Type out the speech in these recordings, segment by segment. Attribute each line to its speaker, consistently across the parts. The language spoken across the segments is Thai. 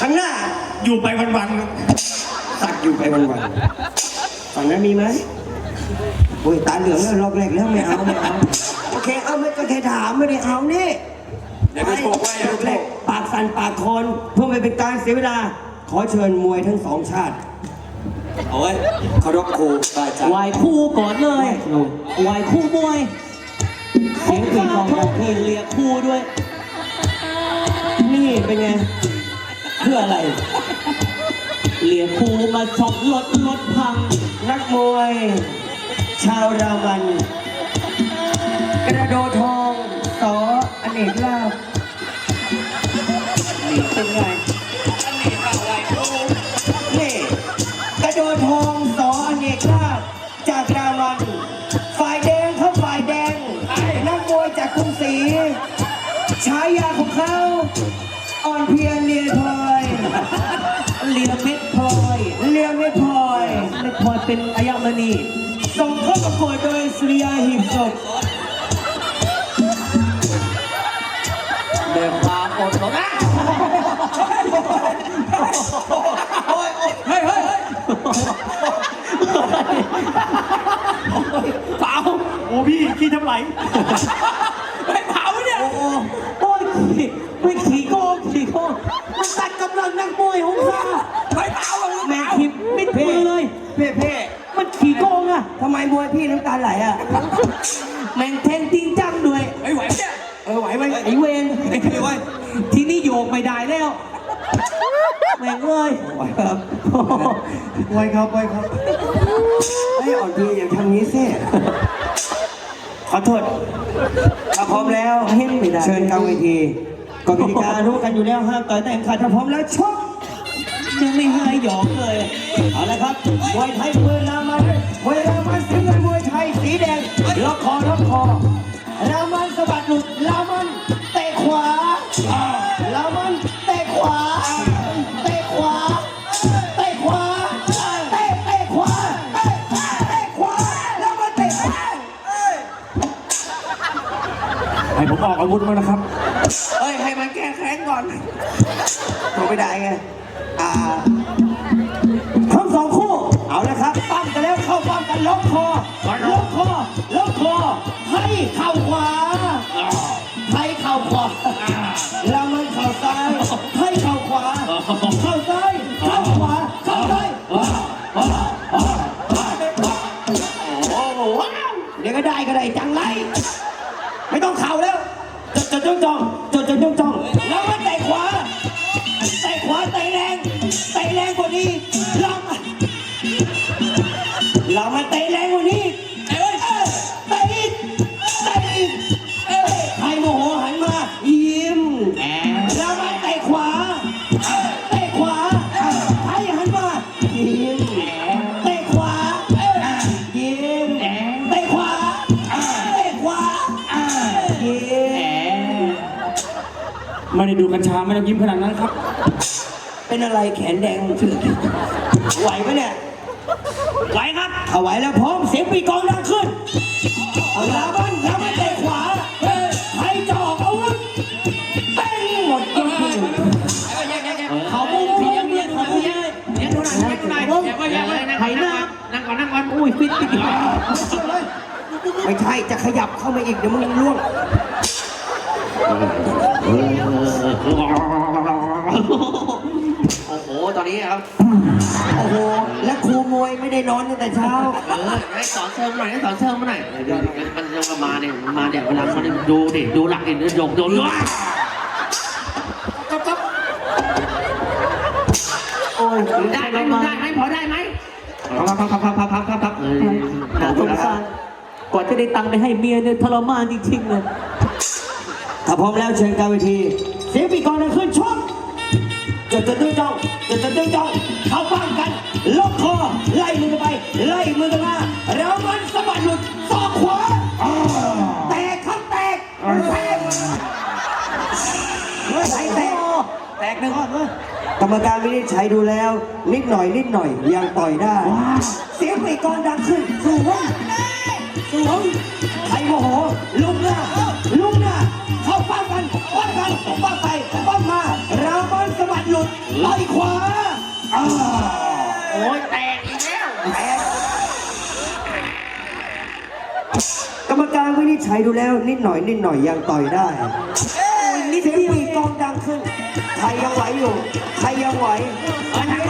Speaker 1: ข้างหน้า
Speaker 2: อยู่ไปวัน
Speaker 1: สักอยู่ไปวันวันฝั่งนั้นมีไหมโอ้ยตาเหลืองแล้วรอบแรกแล้วไม่เอาไม่เอาโอเคเอาไม่ก็แค่ถามไม่ได้เอานี่
Speaker 2: ๆเดี๋ยวไปโชว์ไว้
Speaker 1: รอบแรกปากสั่นปากโคนเพื่อไม่เป็นการเสียเวลา ขอเชิญมวยทั้งสองชาติ
Speaker 2: โอ้ยเคารพครูบาอาจารย์
Speaker 3: ไหวคู่ก่อนเลยไหวคู่มวยเสียงปีกองกันที่เรียกคู่ด้วย
Speaker 1: นี่เป็นไง เพื่ออะไร
Speaker 3: เรียญภูมาชกรถรถพัง
Speaker 1: นักมวย ชาวรามัน กระโดดทองสออเนกลาบนี่เป็นไง เม็ดพลอ
Speaker 3: เป็นอายมณี
Speaker 1: ส่งเข้าประกวดโดยสุริยาหีบศพ
Speaker 3: เดินความอดทน
Speaker 2: เฮ้ยเฮ้ยเฮ้ย
Speaker 3: เปล่า
Speaker 2: โอ้พี่ขี้ทำไหลไม่เผาเนี่ย
Speaker 3: โอ้ยขี่ไม่ขี่โกงขี่โกงมันตัดกำลังนักมวยของข้า
Speaker 2: ไม่เผา
Speaker 3: แม่งขี่มิดมือเลย
Speaker 1: เพ่เพ่
Speaker 3: มันขี่โกงอะ
Speaker 1: ทำไมมวยพี่น้ำตาไหลอะ
Speaker 3: แม่งแทงจริงจังด้วย
Speaker 2: ไม่ไหวเนี่ย
Speaker 1: เออไหวไหม
Speaker 3: ไอ้เวร
Speaker 2: ไอ้พี่ไว้
Speaker 3: ทีนี้โยกไม่ได้แล้วแม่งเลย
Speaker 1: ไหวครับไหวครับไหวครับไม่อ่อนพีอย่าทำงี้สิขอโทษถ้าพร้อมแล้ว
Speaker 3: เห็นไม่ได้
Speaker 1: เชิญกลางเวทีกฎกติการู้กันอยู่แล้วห้ามต่อยแต่งขาดถ้าพร้อมแล้วชก
Speaker 3: ยังไม่หายหยอกเลย
Speaker 1: เอาละครับมวยไทยมวยรามันมวยรามันสีเงินมวยไทยสีแดงล็อกคอล็อกคอรามันสะบัดหลุดรามันเตะขวารามันเตะขวาเตะขวาเตะขวาเตะเตะขวาเตะเตะขวารามันเตะขวา
Speaker 2: ให้ผมออกอาวุธมานะครับ
Speaker 1: เฮ้ยให้มันแก้แค้นก่อนโทรไม่ได้ไง ทั้งสองคู่เอาละครับปั้มกันแล้วเข้าปั้มกันล็อกคอล็อกคอล็อกคอให้เข่าขวาให้เข่าขวาแล้วมันเข่าซ้ายให้เข่าขวาเข่าซ้ายเข่าขวาเข่าซ้ายเดี๋ยวก็ได้ก็ได้จังไร เรามาเรามาเตะแรงกว่านี้เอ้ยเอ้ยเตะอีกเตะอีกเอ้ยใครโมโหหันมา ยิ้มเรามาเตะขวาเตะขวาใครหันมา ยิ้มเตะขวายิ้มเตะขวาเตะขวายิ้ม
Speaker 2: ไม่ได้ดูกัญชาไม่ต้องยิ้มขนาดนั้นครับ
Speaker 1: เป็นอะไรแขนแดงไหวไหมเนี่ย
Speaker 2: ไหวครับ
Speaker 1: เอาไหวแล้วพร้อมเสียงปีกองดังขึ้นเอาลาบันลาบันเตะขวาใครจะออกอาวุธเต้นหมดยกที่หนึ่ง
Speaker 3: เขาบุ้งเพียงเนี่ยเขาบุ้งเลย
Speaker 2: เดี๋ยวดูหน่อยเดี๋ยวดูหน่อยเดี๋ยวก็ยังนั่ง
Speaker 3: ไถ
Speaker 2: ก่อน
Speaker 3: หน้า
Speaker 2: นั่งก่อนนั่งก่อน
Speaker 3: อุ้ยฟิตฟิต
Speaker 1: ไม่ใช่จะขยับเข้ามาอีกเดี๋ยวมึงล่วง
Speaker 2: โอ้โห ตอนนี้ครับ
Speaker 1: โอ้โห และครูมวยไม่ได้นอนตั้งแต่เช้า
Speaker 2: เออให้สอนเชิงหน่อยให้สอนเชิงมาหน่อยเดี๋มันจะมาเนี่ยมาเดี๋ยเวลาเขาเนี่ยดูดดูหลักเนี่ยโยกโดนด้วย
Speaker 1: โอ้ย
Speaker 2: ได้ไหมได้ไหมพอได้ไหมพับพับพับพับพับพับพับเออ
Speaker 3: ขอบคุณครับกว่าจะได้ตังค์ไปให้เมียเนี่ยทรมานจริงๆเลย
Speaker 1: ถ้าพร้อมแล้วเชิญกาเวที เสียงปีกองดังขึ้นชกจดจดจ้องจ้องจดจดจ้องจ้องเข้าปั้มกันล็อกคอไล่มือกันไป ไล่มือกันมาแล้วมันสะบัดหลุดศอกขวาแตกครับแตกแตกเมื่อไหร่แตกแตกหนึ่งกรรมการวินิจฉัยดูแล้ว นิดหน่อยนิดหน่อยยังต่อยได้ เสียงปีกองดังขึ้นสูงสูงใครโมโหลุกหน้าลุกหน้าเข้าปั้มกัน ปั้มกันปั้มไปปั้มมาเรามันสะบัดดหลุดต่อยขวาอ้าว
Speaker 2: โอ้ยแตกอีกแล้ว
Speaker 1: แตกกรรมการวินิจฉัยดูแล้ว นิดหน่อยนิดหน่อยยังต่อยได้นิดเสียงปีกกองดังขึ้นใครยังไหวอยู่ใครยังไหว
Speaker 2: เออทางโน้น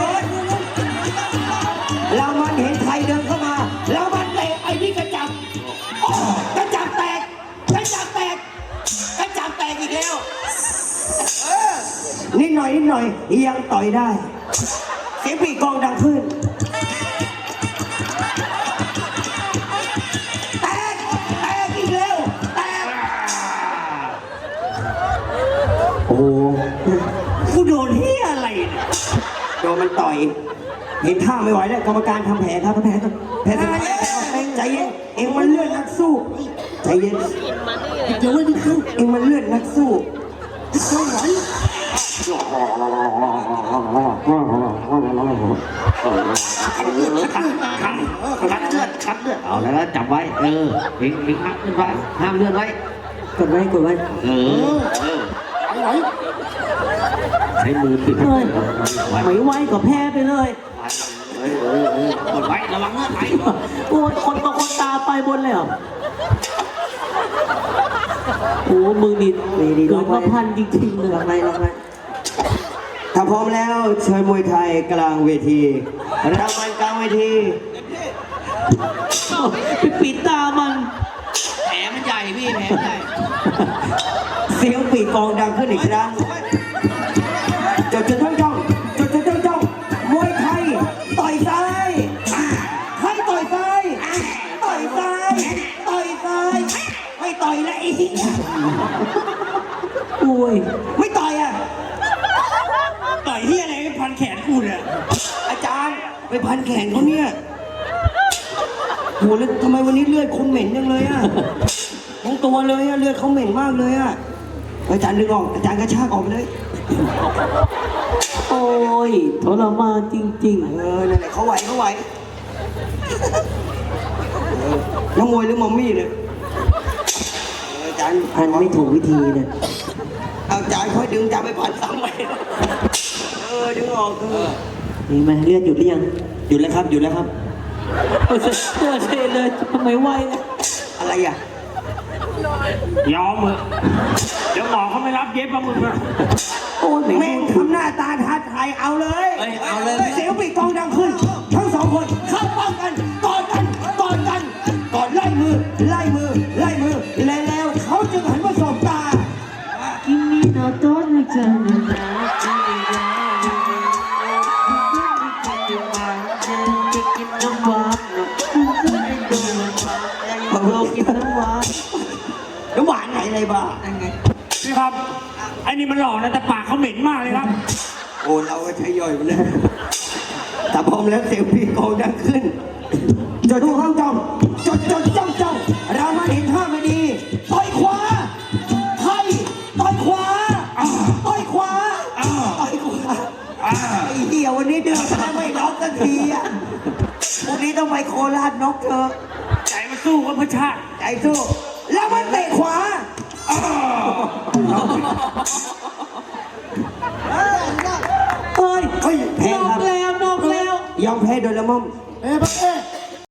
Speaker 1: นิดหน่อยนิดหน่อย ยังต่อยได้ เสียงปีกกองดังขึ้นแตกแตกอีกแล้วแตกโอ้โห
Speaker 2: กูโดนเฮียอะไรเนี่ย
Speaker 1: โดนมันต่อย เห็นท่าไม่ไหวแล้วกรรมการทำแผลครับทำแผลก่อนแผลสุดท้ายใจเย็นเองมันเลือดนักสู้ใจเย็น เดี๋ยวไม่ได้เข้าเองมันเลือดนักสู้ ไม่ไหว
Speaker 2: คัดเลือดคัดเลือดเอาแล้วแล้วจับไว้ เออเองเองมัดเลือดไว้ห้ามเลือดไว้
Speaker 3: กดไว้กดไว้
Speaker 2: เออเออไหวใช้มือปิด
Speaker 3: เฮ้ย
Speaker 2: ไว้
Speaker 3: ไม่ไหวก็แพ้ไปเลย
Speaker 2: เออเออเออกดไว้ระวังเลือดไหล
Speaker 3: โอ้ยคนต่อคนตาไปบนเลยเหรอโอ้มึงนี่เกิดมาพันจริงๆเลย
Speaker 1: องไปลองไป ถ้าพร้อมแล้วเชิญมวยไทยกลางเวทีรางวัลกลางเวที
Speaker 3: ไปปิดตามัน
Speaker 2: แผลมันใหญ่พี่แผลมันใหญ่
Speaker 1: เสียงปีกกองดังขึ้นอีกครั้งจดจดจ้องจ้องจดจดจ้องจ้องมวยไทยต่อยซ้ายไทยต่อยซ้ายต่อยซ้ายต่อยซ้ายไม่ต่อยแล้วไอ้เหี้ย
Speaker 3: โอ้ย
Speaker 1: ไม่ต่อยอะ
Speaker 2: ต่อยเฮียอะไรพันแขนกูเนี่ย
Speaker 1: อาจารย์ไปพันแขนเขาเนี่ยโหแล้วทำไมวันนี้เลือดคุณเหม็นจังเลยอะทั้งตัวเลยอะเลือดเขาเหม็นมากเลยอะอาจารย์ดึงออกอาจารย์กระชากออกไปเลย
Speaker 3: โอ้ยทรมานจริง
Speaker 1: เออนั่นแหละเขาไหวเขาไหวเออนักมวยหรือมอมมี่เนี่ยเอออาจารย์
Speaker 3: ๆพันไม่ถูกวิธีเนี่ย
Speaker 1: เอาอาจารย์ค่อยดึงอาจารย์ไปพันซ้ำไปเออดึงออกเออ
Speaker 3: นี่ไหมเลือดหยุดหรือยัง
Speaker 1: หยุดแล้วครับหยุดแล้วครับ
Speaker 3: เออเลือดเทเลยทำไมไหวนะ
Speaker 1: อะไรอะ
Speaker 2: ยอมเหอะเดี๋ยวหมอเขาไม่รับเย็บปลาหมึกนะ
Speaker 3: โอ้ย
Speaker 1: แม่งทำหน้าตาท้าทายเอาเลย
Speaker 2: เอ้ยเอาเลย
Speaker 1: เสียงปีกกองดังขึ้น ทั้งสองคนเข้าป้องกันกอดกันกอดกันกอดไล่มือไล่มือ บอกเรา
Speaker 3: กินทั้งวัน
Speaker 1: น้ำหวานไหนอะไรบ้างยังไง
Speaker 2: พี่ครับไอ้นี่มันหล่อนะแต่ปากเขาเหม็นมากเลยครับ
Speaker 1: โอ้เราก็ใช้ย่อยไปเลยแต่พร้อมแล้วเสียงพี่โกดังขึ้นจะดูห้องจอมจดจดจ้องจ้องรามาดี วันนี้เดือดไม่น็อกสักทีอะวันนี้ต้องไปโคราชน็อกเธอ
Speaker 2: ใจมันสู้กับพระชาติ
Speaker 1: ใจสู้ แล้วมันเตะขวา
Speaker 3: เอ้ย
Speaker 1: เฮ้ยแพ้
Speaker 3: นอ
Speaker 1: ครั
Speaker 3: ก
Speaker 1: บ
Speaker 3: แล้วนอกแล้ว
Speaker 1: ยอมแพ้โดยละม่อม
Speaker 4: เอ้ยพระเอก